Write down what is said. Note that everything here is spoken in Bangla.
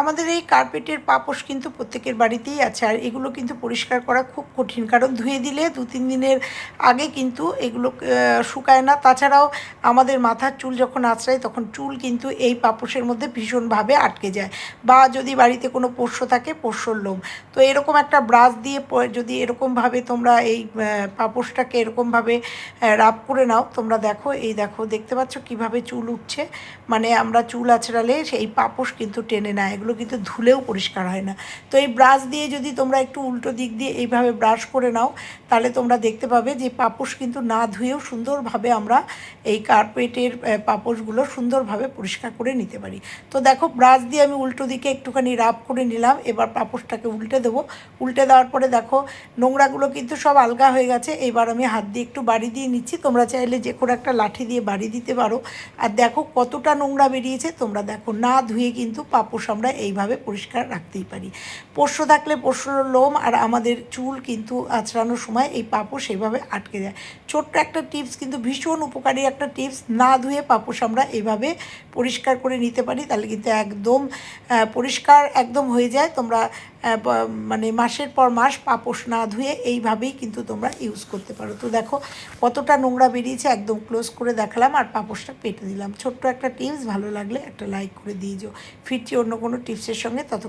আমাদের এই কার্পেটের পাপোশ কিন্তু প্রত্যেকের বাড়িতেই আছে, আর এগুলো কিন্তু পরিষ্কার করা খুব কঠিন। কারণ ধুয়ে দিলে দু তিন দিনের আগে কিন্তু এগুলো শুকায় না। তাছাড়াও আমাদের মাথার চুল যখন আঁচড়ায় তখন চুল কিন্তু এই পাপোশের মধ্যে ভীষণভাবে আটকে যায়। বা যদি বাড়িতে কোনো পোষ্য থাকে, পোষ্যর লোম। তো এরকম একটা ব্রাশ দিয়ে যদি এরকমভাবে তোমরা এই পাপোশটাকে এরকমভাবে রাব করে নাও, তোমরা দেখো, এই দেখো, দেখতে পাচ্ছ কীভাবে চুল উঠছে। মানে আমরা চুল আছড়ালে সেই পাপোশ কিন্তু টেনে না এগুলো কিন্তু ধুলেও পরিষ্কার হয় না। তো এই ব্রাশ দিয়ে যদি তোমরা একটু উল্টো দিক দিয়ে এইভাবে ব্রাশ করে নাও, তাহলে তোমরা দেখতে পাবে যে পাপোশ কিন্তু না ধুয়েও সুন্দরভাবে আমরা এই কার্পেটের পাপোশগুলো সুন্দরভাবে পরিষ্কার করে নিতে পারি। তো দেখো ব্রাশ দিয়ে আমি উল্টো দিকে একটুখানি রাব করে নিলাম, এবার পাপোশটাকে উল্টে দেবো। উল্টে দেওয়ার পরে দেখো নোংরাগুলো কিন্তু সব আলগা হয়ে গেছে, এবার আমি হাত দিয়ে একটু বাড়ি দিয়ে নিচ্ছি। তোমরা চাইলে যে কোনো একটা লাঠি দিয়ে বাড়ি দিতে পারো। আর দেখো কতটা নোংরা বেরিয়েছে, তোমরা দেখো না ধুয়ে কিন্তু পাপোশ আমরা এইভাবে পরিষ্কার রাখতেই পারি। পোষ্য থাকলে পোষ্যর লোম আর আমাদের চুল কিন্তু আঁচড়ানোর সময় এই পাপোশ এইভাবে আটকে যায়। ছোট্ট একটা টিপস কিন্তু ভীষণ উপকারী একটা টিপস। না ধুয়ে পাপোশ আমরা এইভাবে পরিষ্কার করে নিতে পারি, তাহলে কিন্তু একদম পরিষ্কার একদম হয়ে যায়। তোমরা মানে মাসের পর মাস পাপোশ না ধুয়ে এইভাবেই কিন্তু তোমরা ইউজ করতে পারো। তো দেখো, কতটা নোংরা বেরিয়েছে, একদম ক্লোজ করে দেখালাম আর পাপোশটা পেটে দিলাম। ছোট্ট একটা টিপস ভালো লাগলে একটা লাইক করে দিয়ে যাও। ফিরছি অন্য কোনো টিপসের সঙ্গে তত